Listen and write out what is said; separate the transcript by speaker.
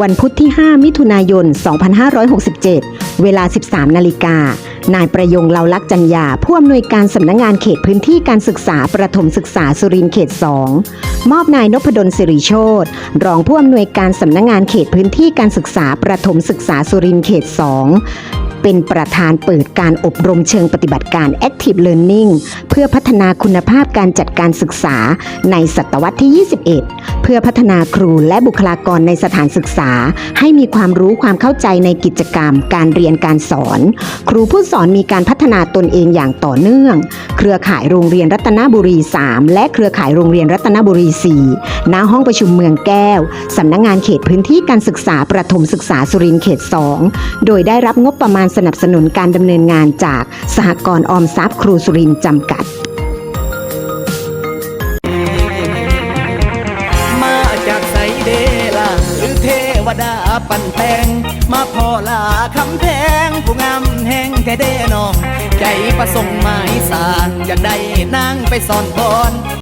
Speaker 1: วันพุธที่ 5 มิถุนายน 2567 เวลา 13 นาฬิกา นายประยงเลาลักษณ์จัญญาผู้อำนวยการสำนักงงานเขตพื้นที่การศึกษาประถมศึกษาสุรินเขต 2 มอบนายนพดลสิริโชตรองผู้อำนวยการสำนักงงานเขตพื้นที่การศึกษาประถมศึกษาสุรินเขต 2 เป็นประธานเปิดการอบรมเชิงปฏิบัติการ Active Learning เพื่อพัฒนาคุณภาพการจัดการศึกษาในศตวรรษที่ 21 เพื่อพัฒนาครูและบุคลากรในสถานศึกษา ให้มีความรู้ความเข้าใจในกิจกรรม การเรียนการสอน ครูผู้สอนมีการพัฒนาตนเองอย่างต่อเนื่อง เครือข่ายโรงเรียนรัตนบุรี 3 และเครือข่ายโรงเรียนรัตนบุรี 4 ณ ห้องประชุมเมืองแก้ว สำนักงงานเขตพื้นที่การศึกษาประถมศึกษาสุรินทร์เขต 2 โดยได้รับงบประมาณสนับสนุนการดำเนินงานจากสหกรณ์ออมทรัพย์ครูสุรินจำกัด
Speaker 2: มาจากไสเดล่ะหรือเทวดาปั่นแตงมาพอลาคำแพงผู้งามแห่งแค่เดน้อง ใจประสงค์หมายสารอยากได้นางไปซ่อนบอน